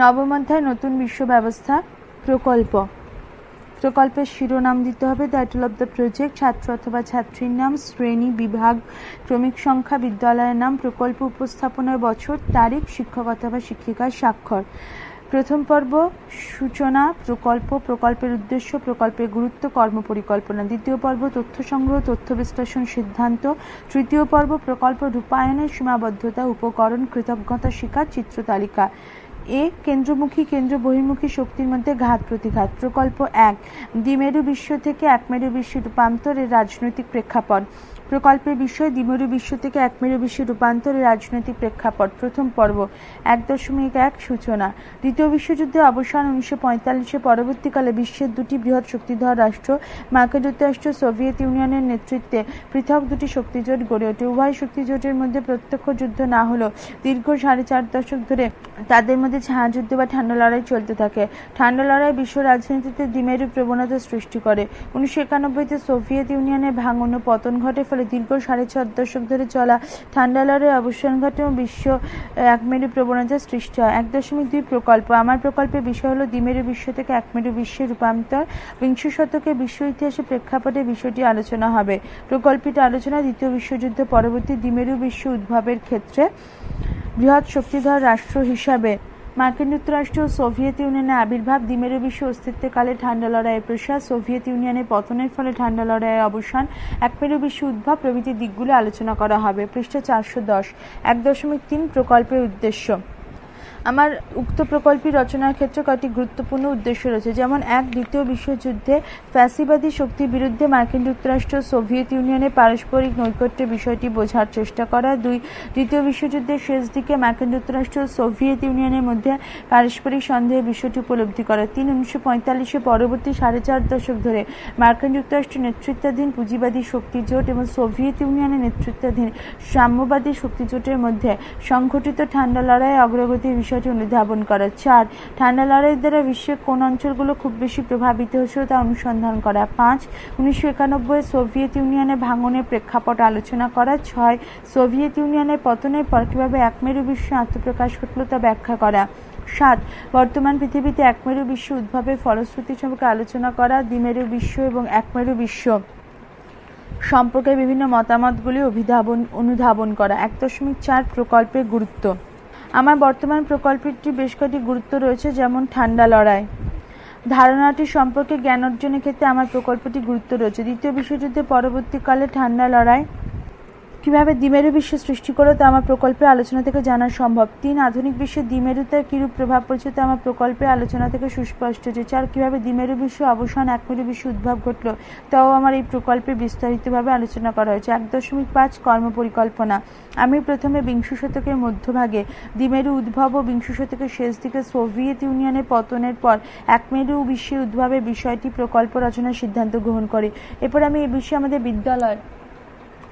নবম অধ্যায়, নতুন বিশ্ব ব্যবস্থা প্রকল্প। প্রকল্পের শিরোনাম দিতে হবে টাইটেল অফ দ্য প্রজেক্ট ছাত্র অথবা ছাত্রীর নাম, শ্রেণি, বিভাগ, ক্রমিক সংখ্যা, বিদ্যালয়ের নাম, প্রকল্প উপস্থাপনের বছর, তারিখ, শিক্ষক অথবা শিক্ষিকার স্বাক্ষর। প্রথম পর্ব, সূচনা, প্রকল্প, প্রকল্পের উদ্দেশ্য, প্রকল্পের গুরুত্ব, কর্ম পরিকল্পনা। দ্বিতীয় পর্ব, তথ্য সংগ্রহ, তথ্য বিশ্লেষণ সিদ্ধান্ত। তৃতীয় পর্ব, প্রকল্প রূপায়নের সীমাবদ্ধতা, উপকরণ, কৃতজ্ঞতা শিকার চিত্র তালিকা। এ কেন্দ্রমুখী কেন্দ্র বহির্মুখী শক্তির মধ্যে ঘাত প্রতিঘাত। প্রকল্প এক, দ্বিমেরু বিশ্ব থেকে একমেরু বিশ্বে রূপান্তরের রাজনৈতিক প্রেক্ষাপট। প্রকল্পের বিষয় দ্বিমেরু বিশ্ব থেকে একমেরু বিশ্বে রূপান্তরের রাজনৈতিক প্রেক্ষাপট। প্রথম পর্ব, এক দশমিক এক সূচনা। দ্বিতীয় বিশ্বযুদ্ধের অবসান উনিশশো পঁয়তাল্লিশে পরবর্তীকালে বিশ্বের দুটি বৃহৎ শক্তিধর রাষ্ট্র, মার্কিন যুক্তরাষ্ট্র, সোভিয়েত ইউনিয়নের নেতৃত্বে পৃথক দুটি শক্তিজোট গড়ে ওঠে। উভয় শক্তিজোটের মধ্যে প্রত্যক্ষ যুদ্ধ না হলেও দীর্ঘ সাড়ে চার দশক ধরে তাদের মধ্যে ছায়াযুদ্ধ বা ঠান্ডা লড়াই চলতে থাকে। ঠান্ডা লড়াই বিশ্ব রাজনীতিতে দ্বিমেরু প্রবণতা সৃষ্টি করে। উনিশশো একানব্বইতে সোভিয়েত ইউনিয়নের ভাঙন ও পতন ঘটে। ফলে দীর্ঘ সাড়ে চার দশক ধরে চলা ঠান্ডা লড়াই অবসান ঘটে ও বিশ্ব একমেরু প্রবণতা সৃষ্টি হয়। এক দশমিক দুই প্রকল্প। আমার প্রকল্পের বিষয় হলো দ্বিমেরু বিশ্ব থেকে একমেরু বিশ্বে রূপান্তর। বিংশ শতকে বিশ্ব ইতিহাসে প্রেক্ষাপটে বিষয়টি আলোচনা হবে। প্রকল্পটি আলোচনা দ্বিতীয় বিশ্বযুদ্ধ পরবর্তী দ্বিমেরু বিশ্ব উদ্ভবের ক্ষেত্রে বৃহৎ শক্তিধর রাষ্ট্র হিসাবে মার্কিন যুক্তরাষ্ট্র ও সোভিয়েত ইউনিয়নের আবির্ভাব। দ্বিমেরু বিশ্ব অস্তিত্বকালে ঠান্ডা লড়াইয়ের প্রসার। সোভিয়েত ইউনিয়নের পতনের ফলে ঠান্ডা লড়াইয়ের অবসান। একমেরু বিশ্ব উদ্ভব প্রভৃতি দিকগুলো আলোচনা করা হবে। পৃষ্ঠা চারশো দশ, এক দশমিক তিন প্রকল্পের উদ্দেশ্য। আমার উক্ত প্রকল্পটি রচনার ক্ষেত্রে কয়েকটি গুরুত্বপূর্ণ উদ্দেশ্য রয়েছে। যেমন, এক, দ্বিতীয় বিশ্বযুদ্ধে ফ্যাসিবাদী শক্তির বিরুদ্ধে মার্কিন যুক্তরাষ্ট্র সোভিয়েত ইউনিয়নের পারস্পরিক নৈকট্যের বিষয়টি বোঝার চেষ্টা করা। দুই, দ্বিতীয় বিশ্বযুদ্ধের শেষ দিকে মার্কিন যুক্তরাষ্ট্র সোভিয়েত ইউনিয়নের মধ্যে পারস্পরিক সন্দেহের বিষয়টি উপলব্ধি করা। তিন, উনিশশো পঁয়তাল্লিশে পরবর্তী সাড়ে চার দশক ধরে মার্কিন যুক্তরাষ্ট্র নেতৃত্বাধীন পুঁজিবাদী শক্তি জোট এবং সোভিয়েত ইউনিয়নের নেতৃত্বাধীন সাম্যবাদী শক্তি জোটের মধ্যে সংঘটিত ঠান্ডা লড়াই অগ্রগতির বিষয় বিষয়টি অনুধাবন করা চার, ঠান্ডা লড়াইয়ের দ্বারা বিশ্বের কোন অঞ্চলগুলো খুব বেশি প্রভাবিত হয়েছিল তা অনুসন্ধান করা। পাঁচ, উনিশশো একানব্বই সোভিয়েত ইউনিয়নের ভাঙনের প্রেক্ষাপট আলোচনা করা। ছয়, সোভিয়েত ইউনিয়নের পতনের পর কীভাবে একমেরু বিশ্ব আত্মপ্রকাশ ঘটল তা ব্যাখ্যা করা। সাত, বর্তমান পৃথিবীতে একমেরু বিশ্ব উদ্ভবের ফলশ্রুতি সম্পর্কে আলোচনা করা, দ্বিমেরু বিশ্ব এবং একমেরু বিশ্ব সম্পর্কে বিভিন্ন মতামতগুলি অভিধাবন, অনুধাবন করা। এক দশমিক চার প্রকল্পের গুরুত্ব। আমার বর্তমান প্রকল্পটি বেশ কয়েকটি গুরুত্ব রয়েছে, যেমন ঠান্ডা লড়াই। ধারণাটি সম্পর্কে জ্ঞান অর্জনের ক্ষেত্রে আমার প্রকল্পটি গুরুত্ব রয়েছে। দ্বিতীয় বিশ্বযুদ্ধে পরবর্তীকালে ঠান্ডা লড়াই কীভাবে দ্বিমেরু বিশ্ব সৃষ্টি করো তা আমার প্রকল্পে আলোচনা থেকে জানা সম্ভব। তিন, আধুনিক বিশ্বে দ্বিমেরুতার কিরূপ প্রভাব পড়ছে তা আমার প্রকল্পে আলোচনা থেকে সুস্পষ্ট যে চার, কীভাবে দ্বিমেরু বিশ্ব অবসান, একমেরু বিশ্ব উদ্ভব ঘটলো, তাও আমার এই প্রকল্পে বিস্তারিতভাবে আলোচনা করা হয়েছে। এক দশমিক পাঁচ, কর্মপরিকল্পনা। আমি প্রথমে বিংশ শতকের মধ্যভাগে দ্বিমেরু উদ্ভব ও বিংশ শতকের শেষ দিকে সোভিয়েত ইউনিয়নের পতনের পর একমেরু বিশ্বের উদ্ভবের বিষয়টি প্রকল্প রচনার সিদ্ধান্ত গ্রহণ করি। এরপর আমি এই বিষয়ে আমাদের বিদ্যালয়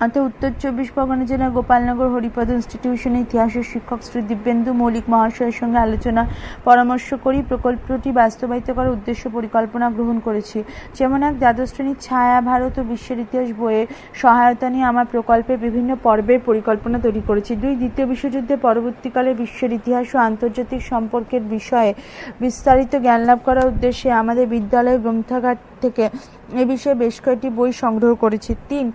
অর্থাৎ উত্তর চব্বিশ পরগনা জেলার গোপালনগর হরিপদ ইনস্টিটিউশনের ইতিহাসের শিক্ষক শ্রী দিব্যেন্দু মৌলিক মহাশয়ের সঙ্গে আলোচনা, পরামর্শ করি, প্রকল্পটি বাস্তবায়িত করার উদ্দেশ্য পরিকল্পনা গ্রহণ করেছি। যেমন এক দ্বাদশ শ্রেণির ছায়া ভারত ও বিশ্বের ইতিহাস বইয়ে সহায়তা নিয়ে আমার প্রকল্পের বিভিন্ন পর্বের পরিকল্পনা তৈরি করেছি। দুই দ্বিতীয় বিশ্বযুদ্ধে পরবর্তীকালে বিশ্বের ইতিহাস ও আন্তর্জাতিক সম্পর্কের বিষয়ে বিস্তারিত জ্ঞান লাভ করার উদ্দেশ্যে আমাদের বিদ্যালয় গ্রন্থাগার থেকে এ বিষয়ে বেশ কয়েকটি বই সংগ্রহ করেছি। তিন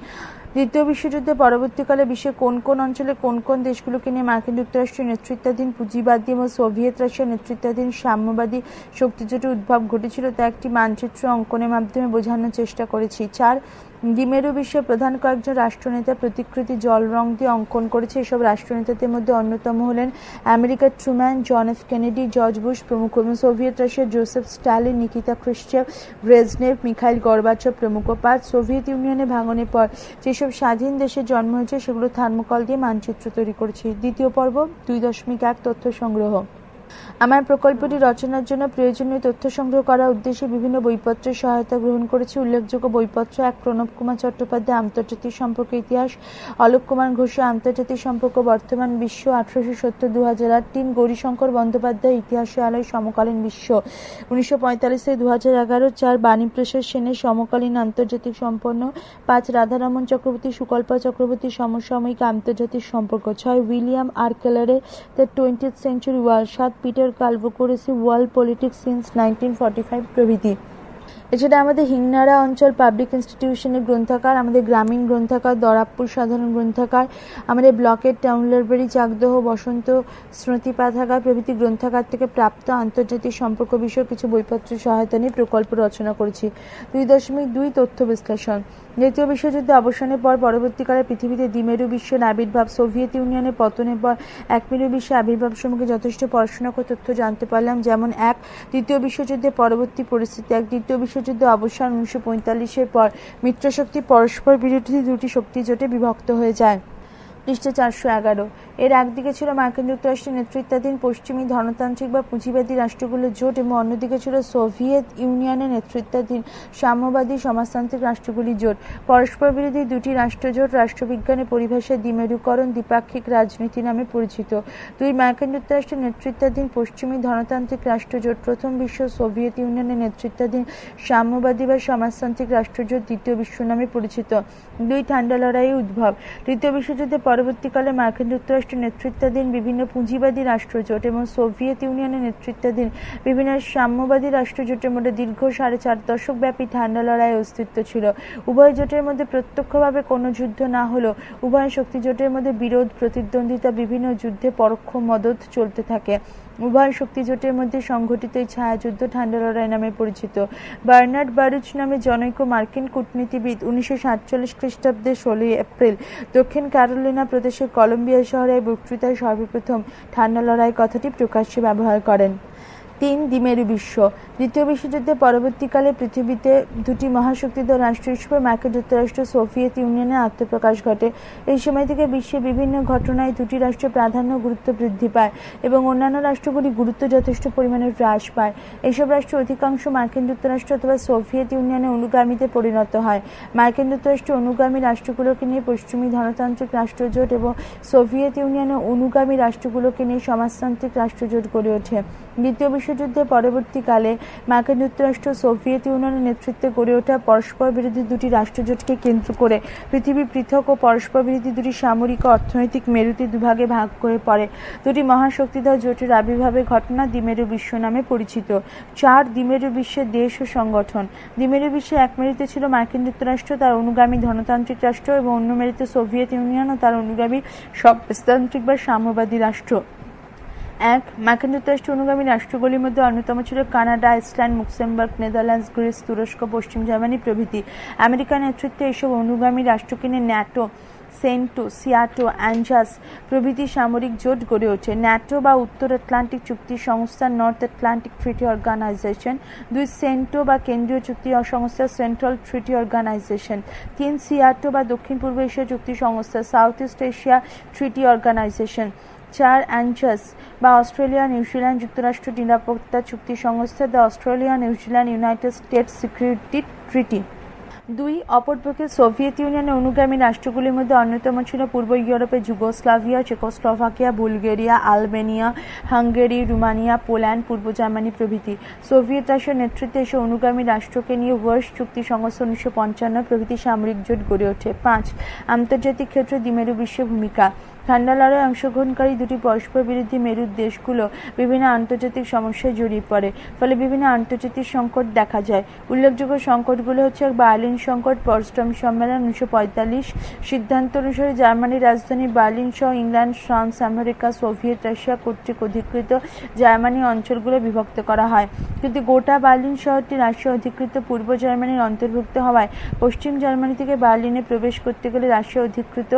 দ্বিতীয় বিশ্বযুদ্ধে পরবর্তীকালে বিশ্বের কোন কোন অঞ্চলে কোন কোন দেশগুলোকে নিয়ে মার্কিন যুক্তরাষ্ট্রের নেতৃত্বাধীন পুঁজিবাদী এবং সোভিয়েত রাশিয়ার নেতৃত্বাধীন সাম্যবাদী শক্তিজোটের উদ্ভব ঘটেছিল তা একটি মানচিত্র অঙ্কনের মাধ্যমে বোঝানোর চেষ্টা করেছি। চার ডিমেরু বিশ্বের প্রধান কয়েকজন রাষ্ট্রনেতা প্রতিকৃতি জল রং দিয়ে অঙ্কন করেছে। এসব রাষ্ট্রনেতাদের মধ্যে অন্যতম হলেন আমেরিকার Truman John F Kennedy, George Bush প্রমুখ এবং সোভিয়েত রাশিয়ার Joseph Stalin Nikita Khrushchev Brezhnev, Mikhail Gorbachev প্রমুখ পাঁচ। সোভিয়েত ইউনিয়নে ভাঙনের পর যেসব স্বাধীন দেশের জন্ম হয়েছে, সেগুলো থার্মোকল দিয়ে মানচিত্র তৈরি করেছে। দ্বিতীয় পর্ব, দুই দশমিক এক তথ্য সংগ্রহ। আমার প্রকল্পটি রচনার জন্য প্রয়োজনীয় তথ্য সংগ্রহ করার উদ্দেশ্যে বিভিন্ন বইপত্রের সহায়তা গ্রহণ করেছি। উল্লেখযোগ্য বইপত্র এক প্রণব কুমার চট্টোপাধ্যায়, আন্তর্জাতিক সম্পর্ক ইতিহাস, অলোক কুমার ঘোষের আন্তর্জাতিক সম্পর্ক, বর্তমান বিশ্ব, আঠারোশো সত্তর দু হাজার আট, তিন গৌরীশঙ্কর বন্দ্যোপাধ্যায়, ইতিহাসে আলোয় সমকালীন বিশ্ব। উনিশশো পঁয়তাল্লিশ থেকে দু হাজার এগারো, চার বাণীপ্রসাদ সেনের সমকালীন আন্তর্জাতিক সম্পন্ন, পাঁচ রাধারমন চক্রবর্তী, সুকল্পা চক্রবর্তী, সমসাময়িক আন্তর্জাতিক সম্পর্ক, ছয় উইলিয়াম আর কেলারের দ্য টোয়েন্টি সেঞ্চুরি ওয়ার্ল্ড, সাত Peter Calvocoressi world politics since nineteen forty five প্রভৃতি। এছাড়া আমাদের হিংনাড়া অঞ্চল পাবলিক ইনস্টিটিউশনের গ্রন্থাগার, আমাদের গ্রামীণ গ্রন্থাগার, দরাবপুর সাধারণ গ্রন্থাগার, আমাদের ব্লকের টাউন লাইব্রেরি চাকদহ, বসন্ত, স্মৃতি পাঠাগার প্রভৃতি গ্রন্থাগার থেকে প্রাপ্ত আন্তর্জাতিক সম্পর্ক বিষয়ক কিছু বইপত্র সহায়তা নিয়ে প্রকল্প রচনা করেছি। দুই দশমিক দুই তথ্য বিশ্লেষণ। দ্বিতীয় বিশ্বযুদ্ধে অবসানের পর পরবর্তীকালে পৃথিবীতে দ্বিমেরু বিশ্বের আবির্ভাব, সোভিয়েত ইউনিয়নের পতনের পর একমেরু বিশ্বের আবির্ভাব সম্পর্কে যথেষ্ট পড়াশোনা করে তথ্য জানতে পারলাম। যেমন এক দ্বিতীয় বিশ্বযুদ্ধের পরবর্তী পরিস্থিতি এক, দ্বিতীয় বিশ্বযুদ্ধ অবসান উনিশশো পঁয়তাল্লিশের পর মিত্রশক্তি পরস্পর বিরোধী দুটি শক্তি জোটে বিভক্ত হয়ে যায়। পৃষ্ঠা চারশো এগারো। এর একদিকে ছিল মার্কিন যুক্তরাষ্ট্রের নেতৃত্বাধীন পশ্চিমী ধনতান্ত্রিক বা পুঁজিবাদী রাষ্ট্রগুলোর জোট এবং অন্যদিকে ছিল সোভিয়েত ইউনিয়নের নেতৃত্বাধীন সাম্যবাদী সমাজতান্ত্রিক রাষ্ট্রগুলির জোট। পরস্পর বিরোধী দুটি রাষ্ট্রজোট রাষ্ট্রবিজ্ঞানের পরিভাষায় দ্বিমেরুকরণ, দ্বিপাক্ষিক রাজনীতি নামে পরিচিত। দুই মার্কিন যুক্তরাষ্ট্রের নেতৃত্বাধীন পশ্চিমী ধনতান্ত্রিক রাষ্ট্রজোট, প্রথম বিশ্ব সোভিয়েত ইউনিয়নের নেতৃত্বাধীন সাম্যবাদী বা সমাজতান্ত্রিক রাষ্ট্রজোট, দ্বিতীয় বিশ্ব নামে পরিচিত। দুই ঠান্ডা লড়াইয়ের উদ্ভব। তৃতীয় বিশ্বযুদ্ধের পরবর্তীকালে মার্কিন যুক্তরাষ্ট্রের নেতৃত্বাধীন বিভিন্ন পুঁজিবাদী রাষ্ট্রজোট এবং সোভিয়েত ইউনিয়নের নেতৃত্বাধীন বিভিন্ন সাম্যবাদী রাষ্ট্রজোটের মধ্যে দীর্ঘ সাড়ে চার দশক ব্যাপী ঠান্ডা লড়াই অস্তিত্ব ছিল। উভয় জোটের মধ্যে প্রত্যক্ষভাবে কোনো যুদ্ধ না হলেও উভয় শক্তি জোটের মধ্যে বিরোধ, প্রতিদ্বন্দ্বিতা, বিভিন্ন যুদ্ধে পরোক্ষ মদত চলতে থাকে। উভয় শক্তি জোটের মধ্যে সংঘটিত এই ছায়াযুদ্ধ ঠান্ডা লড়াই নামে পরিচিত। বার্নার্ড বারুচ নামে জনৈক মার্কিন কূটনীতিবিদ উনিশশো সাতচল্লিশ খ্রিস্টাব্দে ষোলোই এপ্রিল দক্ষিণ ক্যারোলিনা প্রদেশের কলম্বিয়া শহরে বক্তৃতায় সর্বপ্রথম ঠান্ডা লড়াই কথাটি প্রকাশ্যে ব্যবহার করেন। তিন দ্বিমেরু বিশ্ব। দ্বিতীয় বিশ্বযুদ্ধের পরবর্তীকালে পৃথিবীতে দুটি মহাশক্তিধর রাষ্ট্র হিসেবে মার্কিন যুক্তরাষ্ট্র, সোভিয়েত ইউনিয়নের আত্মপ্রকাশ ঘটে। এই সময় থেকে বিশ্বের বিভিন্ন ঘটনায় দুটি রাষ্ট্রের প্রাধান্য গুরুত্ব বৃদ্ধি পায় এবং অন্যান্য রাষ্ট্রগুলি গুরুত্ব যথেষ্ট পরিমাণে হ্রাস পায়। এইসব রাষ্ট্র অধিকাংশ মার্কিন যুক্তরাষ্ট্র অথবা সোভিয়েত ইউনিয়নের অনুগামীতে পরিণত হয়। মার্কিন যুক্তরাষ্ট্র অনুগামী রাষ্ট্রগুলোকে নিয়ে পশ্চিমী ধনতান্ত্রিক রাষ্ট্রজোট এবং সোভিয়েত ইউনিয়নের অনুগামী রাষ্ট্রগুলোকে নিয়ে সমাজতান্ত্রিক রাষ্ট্রজোট গড়ে ওঠে। দ্বিতীয় বিশ্বযুদ্ধের পরবর্তীকালে মার্কিন যুক্তরাষ্ট্র সোভিয়েত ইউনিয়নের নেতৃত্বে গড়ে ওঠা পরস্পর বিরোধী দুটি রাষ্ট্রজোটকে কেন্দ্র করে পৃথিবী পৃথক ও পরস্পর বিরোধী দুটি সামরিক ও অর্থনৈতিক মেরুতে দুভাগে ভাগ করে পড়ে। দুটি মহাশক্তিধর জোটের আবির্ভাবের ঘটনা দ্বিমেরু বিশ্ব নামে পরিচিত। চার দ্বিমেরু বিশ্বের দেশ ও সংগঠন। দ্বিমেরু বিশ্বে এক মেরুতে ছিল মার্কিন যুক্তরাষ্ট্র, তার অনুগামী ধনতান্ত্রিক রাষ্ট্র এবং অন্য মেরুতে সোভিয়েত ইউনিয়ন ও তার অনুগামী সমাজতান্ত্রিক বা সাম্যবাদী রাষ্ট্র। এক মার্কিন যুক্তরাষ্ট্র অনুগামী রাষ্ট্রগুলির মধ্যে অন্যতম ছিল Canada, Iceland Luxembourg Netherlands, Greece, তুরস্ক, পশ্চিম জার্মানি প্রভৃতি। আমেরিকার নেতৃত্বে এসব অনুগামী রাষ্ট্রকে নিয়ে ন্যাটো, সেন্টো, সিয়াটো, অ্যাঞ্জাস প্রভৃতি সামরিক জোট গড়ে ওঠে। ন্যাটো বা উত্তর আটলান্টিক চুক্তি সংস্থা, নর্থ আটলান্টিক ট্রিটি অর্গানাইজেশন, দুই সেন্টো বা কেন্দ্রীয় চুক্তি সংস্থা, সেন্ট্রাল ট্রিটি অর্গানাইজেশন, তিন সিয়াটো বা দক্ষিণ পূর্ব এশিয়া চুক্তি সংস্থা, south east Asia treaty organization. চার অ্যাঞ্চাস বা অস্ট্রেলিয়া নিউজিল্যান্ড যুক্তরাষ্ট্র, নিরাপত্তা চুক্তি সংস্থা, the Australia New Zealand United States security treaty. দুই, অপরপক্ষে সোভিয়েত ইউনিয়নের অনুগামী রাষ্ট্রগুলির মধ্যে অন্যতম ছিল পূর্ব ইউরোপে Yugoslavia, Czechoslovakia, Bulgaria, Albania, Hungary, Rumania, Poland, পূর্ব জার্মানি প্রভৃতি। সোভিয়েত রাশিয়ার নেতৃত্বে এসে অনুগামী রাষ্ট্রকে নিয়ে ওয়ার্স চুক্তি সংস্থা উনিশশো পঞ্চান্ন প্রভৃতি সামরিক জোট গড়ে ওঠে। পাঁচ, আন্তর্জাতিক ক্ষেত্রে দ্বিমেরু বিশ্বের ভূমিকা। ঠান্ডা লড়াই অংশগ্রহণকারী দুটি পরস্পর বিরোধী মেরুর দেশগুলো বিভিন্ন আন্তর্জাতিক সমস্যায় জড়িয়ে পড়ে। ফলে বিভিন্ন আন্তর্জাতিক সংকট দেখা যায়। উল্লেখযোগ্য সংকটগুলো হচ্ছে বার্লিন সংকট পরস্টম সম্মেলন উনিশশো পঁয়তাল্লিশ সিদ্ধান্ত অনুসারে জার্মানির রাজধানী বার্লিন সহ England, France, America, Soviet Russia কর্তৃক অধিকৃত জার্মানি অঞ্চলগুলো বিভক্ত করা হয়। কিন্তু গোটা বার্লিন শহরটি রাশিয়া অধিকৃত পূর্ব জার্মানির অন্তর্ভুক্ত হওয়ায় পশ্চিম জার্মানি থেকে বার্লিনে প্রবেশ করতে গেলে রাশিয়া অধিকৃত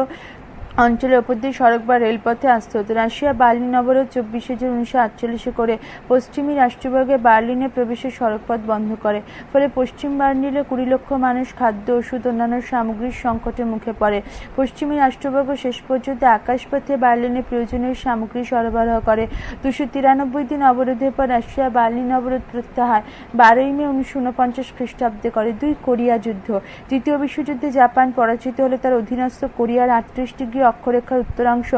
অঞ্চলের ওপর দিয়ে সড়ক বা রেলপথে আসতে হতো। রাশিয়া বার্লিন অবরোধ চব্বিশে জুন উনিশশো আটচল্লিশে করে পশ্চিমী রাষ্ট্রবর্গে বার্লিনে প্রবেশের সড়কপথ বন্ধ করে। ফলে পশ্চিম বার্লিনে কুড়ি লক্ষ মানুষ খাদ্য, ওষুধ, অন্যান্য সামগ্রীর সংকটের মুখে পড়ে। পশ্চিমী রাষ্ট্রবর্গ শেষ পর্যন্ত আকাশপথে বার্লিনে প্রয়োজনীয় সামগ্রী সরবরাহ করে। দুশো তিরানব্বই দিন অবরোধের পর রাশিয়া বার্লিন অবরোধ প্রত্যাহার। বারোই মে উনিশশো উনপঞ্চাশ খ্রিস্টাব্দে করে দুই কোরিয়া যুদ্ধ। তৃতীয় বিশ্বযুদ্ধে জাপান পরাজিত হলে তার অধীনস্থ কোরিয়ার আটত্রিশ ডিগ্রি অক্ষরেখার উত্তরাংশ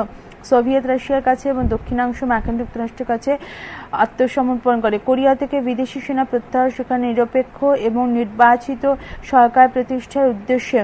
সোভিয়েত রাশিয়ার কাছে এবং দক্ষিণাংশ মার্কিন যুক্তরাষ্ট্রের কাছে আত্মসমর্পণ করে। কোরিয়া থেকে বিদেশি সেনা প্রত্যাহার সেখানে নিরপেক্ষ এবং নির্বাচিত সরকার প্রতিষ্ঠার উদ্দেশ্যে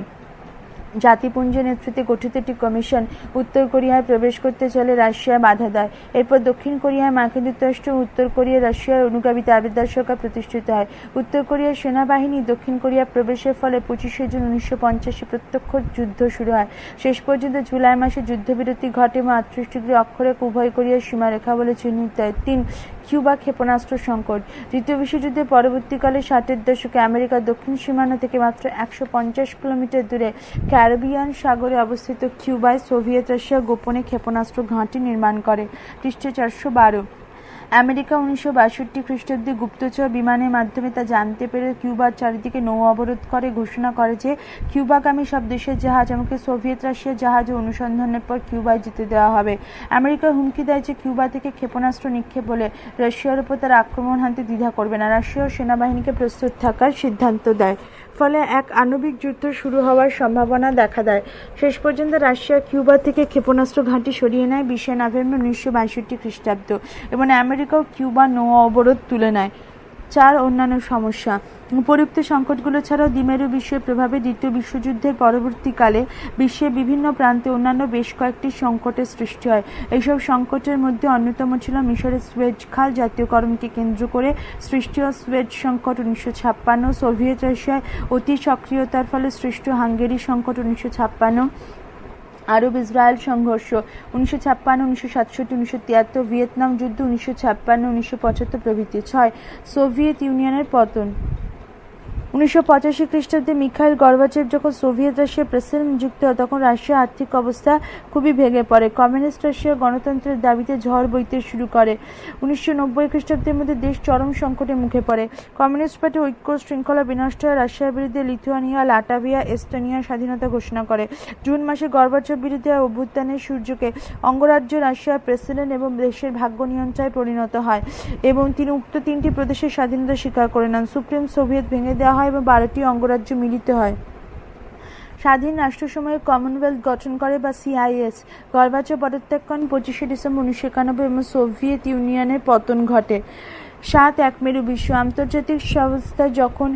জাতিপুঞ্জের নেতৃত্বে গঠিত একটি কমিশন উত্তর কোরিয়ায় প্রবেশ করতে চলে রাশিয়া বাধা দেয়। এরপর দক্ষিণ কোরিয়ায় মার্কিন যুক্তরাষ্ট্র উত্তর কোরিয়া রাশিয়ার অনুগামী দাবিদার সরকার প্রতিষ্ঠিত হয়। উত্তর কোরিয়ার সেনাবাহিনী দক্ষিণ কোরিয়া প্রবেশের ফলে পঁচিশে জুন উনিশশো পঞ্চাশে প্রত্যক্ষ যুদ্ধ শুরু হয়। শেষ পর্যন্ত জুলাই মাসে যুদ্ধবিরতি ঘটে এবং আটত্রিশ ডিগ্রি অক্ষরে উভয় কোরিয়ার সীমারেখা বলে চিহ্নিত হয়। তিন কিউবা ক্ষেপণাস্ত্র সংকট। দ্বিতীয় বিশ্বযুদ্ধের পরবর্তীকালে ষাটের দশকে আমেরিকার দক্ষিণ সীমানা থেকে মাত্র একশো পঞ্চাশ কিলোমিটার দূরে ক্যারিবিয়ান সাগরে অবস্থিত কিউবায় সোভিয়েত রাশিয়া গোপনে ক্ষেপণাস্ত্র ঘাঁটি নির্মাণ করে, পৃষ্ঠে চারশো বারো। আমেরিকা উনিশশো বাষট্টি খ্রিস্টাব্দে গুপ্তচর বিমানের মাধ্যমে তা জানতে পেরে কিউবার চারিদিকে নৌ অবরোধ করে ঘোষণা করে যে কিউবাগামী সব দেশের জাহাজ এমনকি সোভিয়েত রাশিয়ার জাহাজে অনুসন্ধানের পর কিউবায় যেতে দেওয়া হবে। আমেরিকা হুমকি দেয় যে কিউবা থেকে ক্ষেপণাস্ত্র নিক্ষেপ বলে রাশিয়ার উপর তার আক্রমণ হানতে দ্বিধা করবে না। রাশিয়ার সেনাবাহিনীকে প্রস্তুত থাকার সিদ্ধান্ত দেয়। ফলে এক আণবিক যুদ্ধ শুরু হওয়ার সম্ভাবনা দেখা দেয়। শেষ পর্যন্ত রাশিয়া কিউবা থেকে ক্ষেপণাস্ত্র ঘাঁটি সরিয়ে নেয়, বিশে নভেম্বর উনিশশো বাষট্টি খ্রিস্টাব্দ, এবং আমেরিকাও কিউবা নৌ অবরোধ তুলে নেয়। চার অন্যান্য সমস্যা। উপরুক্ত সংকটগুলো ছাড়াও দ্বিমেরু বিশ্বের প্রভাবে দ্বিতীয় বিশ্বযুদ্ধের পরবর্তীকালে বিশ্বের বিভিন্ন প্রান্তে অন্যান্য বেশ কয়েকটি সংকটের সৃষ্টি হয়। এইসব সংকটের মধ্যে অন্যতম ছিল মিশরের সুয়েজ খাল জাতীয়করণকে কেন্দ্র করে সৃষ্টি হয় সুয়েজ সংকট উনিশশো ছাপ্পান্ন। সোভিয়েত রাশিয়ায় অতি সক্রিয়তার ফলে সৃষ্ট হাঙ্গেরি সংকট উনিশশো ছাপ্পান্ন। আরব ইসরায়েল সংঘর্ষ, উনিশশো ছাপ্পান্ন, উনিশশো সাতষট্টি, উনিশশো তিয়াত্তর, ভিয়েতনাম যুদ্ধ, উনিশশো ছাপ্পান্ন, উনিশশো পঁচাত্তর প্রভৃতি। ছয়, সোভিয়েত ইউনিয়নের পতন। উনিশশো পঁচাশি খ্রিস্টাব্দে মিখাইল গর্বাচেভ যখন সোভিয়েত রাশিয়ার প্রেসিডেন্ট নিযুক্ত হয়, তখন রাশিয়ার আর্থিক অবস্থা খুবই ভেঙে পড়ে। কমিউনিস্ট রাশিয়া গণতন্ত্রের দাবিতে ঝড় বইতে শুরু করে। উনিশশো নব্বই খ্রিস্টাব্দের মধ্যে দেশ চরম সংকটে মুখে পড়ে। কমিউনিস্ট পার্টি ঐক্য শৃঙ্খলা বিনষ্ট হয় রাশিয়ার বিরুদ্ধে লিথুয়ানিয়া, লাটাভিয়া, এস্তোনিয়া স্বাধীনতা ঘোষণা করে। জুন মাসে গর্বাচেভ বিরুদ্ধে অভ্যুত্থানের সূর্যকে অঙ্গরাজ্য রাশিয়ার প্রেসিডেন্ট এবং দেশের ভাগ্য নিয়ন্ত্রণে পরিণত হয় এবং তিনি উক্ত তিনটি প্রদেশের স্বাধীনতা স্বীকার করে নেন। সুপ্রিম সোভিয়েত ভেঙে দেওয়া হয় এবং বারোটি অঙ্গরাজ্য মিলিত হয়। স্বাধীন রাষ্ট্রসমূহের কমনওয়েলথ গঠন করে বা সিআইএস গর্বাচ্য পদত্যাগ করেন পঁচিশে ডিসেম্বর উনিশশো একানব্বই এবং সোভিয়েত ইউনিয়নের পতন ঘটে। সাত এক মেরু বিশ্ব আন্তর্জাতিক সংস্থা যখন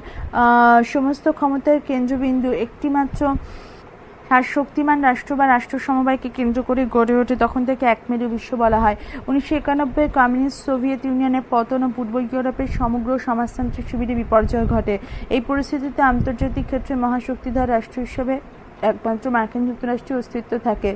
সমস্ত ক্ষমতার কেন্দ্রবিন্দু একটিমাত্র আর শক্তিমান রাষ্ট্র বা রাষ্ট্র সমবায়কে কেন্দ্র করে গড়ে ওঠে, তখন থেকে এক মেরু বিশ্ব বলা হয়। উনিশশো একানব্বই কমিউনিস্ট সোভিয়েত ইউনিয়নের পতন ও পূর্ব ইউরোপের সমগ্র সমাজতান্ত্রিক শিবিরে বিপর্যয় ঘটে। এই পরিস্থিতিতে আন্তর্জাতিক ক্ষেত্রে মহাশক্তিধর রাষ্ট্র হিসেবে একমাত্র মার্কিন যুক্তরাষ্ট্রের অস্তিত্ব থাকে।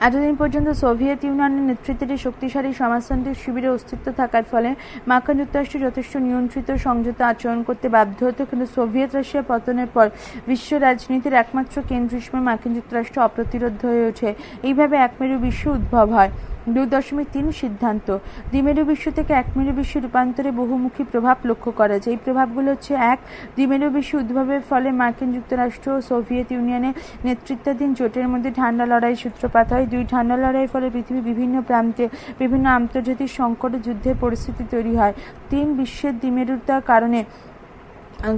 এতদিন পর্যন্ত সোভিয়েত ইউনিয়নের নেতৃত্বে শক্তিশালী সমাজতান্ত্রিক শিবিরের অস্তিত্ব থাকার ফলে মার্কিন যুক্তরাষ্ট্র যথেষ্ট নিয়ন্ত্রিত, সংযত আচরণ করতে বাধ্য হতো, কিন্তু সোভিয়েত রাশিয়া পতনের পর বিশ্ব রাজনীতির একমাত্র কেন্দ্র হিসেবে মার্কিন যুক্তরাষ্ট্র অপ্রতিরোধ হয়ে ওঠে। এইভাবে একমেরু বিশ্ব উদ্ভব হয়। দুই দশমিক তিন সিদ্ধান্ত। দ্বিমেরু বিশ্ব থেকে একমেরু বিশ্ব রূপান্তরে বহুমুখী প্রভাব লক্ষ্য করা যায়। এই প্রভাবগুলো হচ্ছে, এক, দ্বিমেরু বিশ্ব উদ্ভবের ফলে মার্কিন যুক্তরাষ্ট্র ও সোভিয়েত ইউনিয়নের নেতৃত্বাধীন জোটের মধ্যে ঠান্ডা লড়াই সূত্রপাত হয়। দুই, ঠান্ডা লড়াইয়ের ফলে পৃথিবীর বিভিন্ন প্রান্তে বিভিন্ন আন্তর্জাতিক সংকট যুদ্ধের পরিস্থিতি তৈরি হয়। তিন, বিশ্বের দ্বিমেরুতার কারণে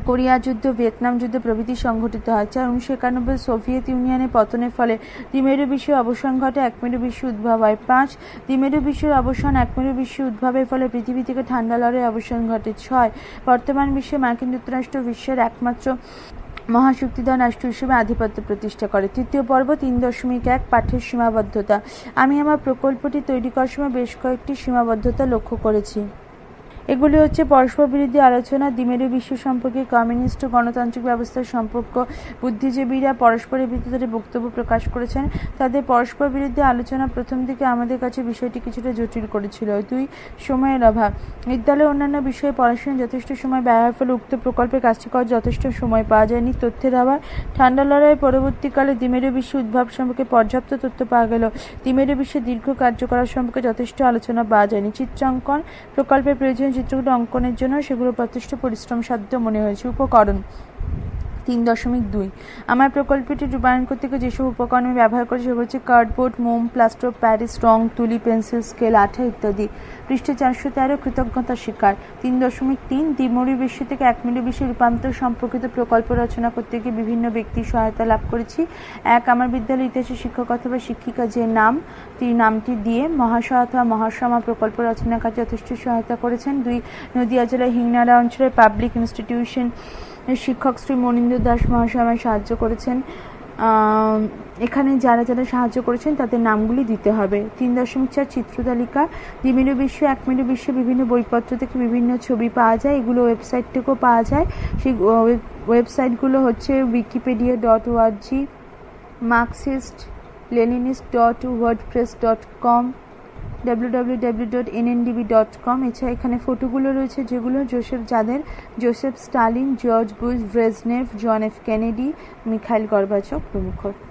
কোরিয়া যুদ্ধ, ভিয়েতনাম যুদ্ধ প্রভৃতি সংঘটিত হয় চার উনিশশো একানব্বই সোভিয়েত ইউনিয়নের পতনের ফলে দ্বিমেরু বিশ্বের অবসান ঘটে, একমেরু বিশ্ব উদ্ভব হয়। পাঁচ, দ্বিমেরু বিশ্বের অবসান, একমেরু বিশ্ব উদ্ভবের ফলে পৃথিবী থেকে ঠান্ডা লড়াই অবসান ঘটে। ছয়, বর্তমান বিশ্বে মার্কিন যুক্তরাষ্ট্র বিশ্বের একমাত্র মহাশক্তিধর রাষ্ট্র হিসেবে আধিপত্য প্রতিষ্ঠা করে। তৃতীয় পর্ব, তিন দশমিক এক, পাঠের সীমাবদ্ধতা। আমি আমার প্রকল্পটি তৈরি করার সময় বেশ কয়েকটি সীমাবদ্ধতা লক্ষ্য করেছি। এগুলি হচ্ছে পরস্পর বিরোধী আলোচনা, দ্বিমেরু বিশ্ব সম্পর্কে কমিউনিস্ট ও গণতান্ত্রিক ব্যবস্থার সম্পর্ক, বুদ্ধিজীবীরা পরস্পরের ভিত্তিতে বক্তব্য প্রকাশ করেছেন। তাদের পরস্পর বিরুদ্ধে আলোচনা প্রথম দিকে আমাদের কাছে বিষয়টি কিছুটা জটিল করেছিল। দুই সময়ের অভাব। বিদ্যালয়ে অন্যান্য বিষয়ে পড়াশোনা যথেষ্ট সময় ব্যয় হওয়ার ফলে উক্ত প্রকল্পে কাজটি করার যথেষ্ট সময় পাওয়া যায়নি। তথ্যের অভাব। ঠান্ডা লড়াই পরবর্তীকালে দ্বিমেরু বিশ্ব উদ্ভব সম্পর্কে পর্যাপ্ত তথ্য পাওয়া গেল। দ্বিমেরু বিশ্বে দীর্ঘ কার্যকলাপ সম্পর্কে যথেষ্ট আলোচনা পাওয়া যায়নি। চিত্রাঙ্কন প্রকল্পের প্রয়োজনীয় চিত্রগুলো অঙ্কনের জন্য সেগুলো যথেষ্ট পরিশ্রম সাধ্য মনে হয়েছে। উপকরণ তিন দশমিক দুই। আমার প্রকল্পটি রূপায়ণ করতে যেসব উপকরণ আমি ব্যবহার করি, সেগুলো হচ্ছে কার্ডবোর্ড, মোম, প্লাস্টার, প্যারিস, রং, তুলি, পেন্সিল, স্কেল, আঠা ইত্যাদি। পৃষ্ঠে চারশো তেরো কৃতজ্ঞতা শিকার। তিন দশমিক তিন দ্বিমুড়ি বিশ্ব থেকে এক মিলি বিশ্বে রূপান্তর সম্পর্কিত প্রকল্প রচনা করতে গিয়ে বিভিন্ন ব্যক্তির সহায়তা লাভ করেছি। এক, আমার বিদ্যালয়ের ইতিহাসের শিক্ষক অথবা শিক্ষিকা যে নাম, তিনি নামটি দিয়ে মহাশয় অথবা মহাশ্রমা প্রকল্প রচনার কাজে যথেষ্ট সহায়তা করেছেন। দুই, নদিয়া জেলার হিংনাড়া অঞ্চলের পাবলিক ইনস্টিটিউশন শিক্ষক শ্রী মনীন্দ্র দাস মহাশয় আমায় সাহায্য করেছেন। এখানে যারা যারা সাহায্য করেছেন তাদের নামগুলি দিতে হবে। তিন দশমিক চার চিত্র তালিকা দ্বিমেরু বিশ্ব এক মেরু বিশ্বে, বিভিন্ন বইপত্র থেকে বিভিন্ন ছবি পাওয়া যায়। এগুলো ওয়েবসাইট থেকেও পাওয়া যায়। সেই ওয়েবসাইটগুলো হচ্ছে Wikipedia dot org marxist leninist dot wordpress dot com www.nndb.com এছাড়া এখানে ফটোগুলো রয়েছে যেগুলো জোসেফ যাদের, Joseph Stalin, George Bush, Brezhnev, John F Kennedy, Mikhail Gorbachev প্রমুখ।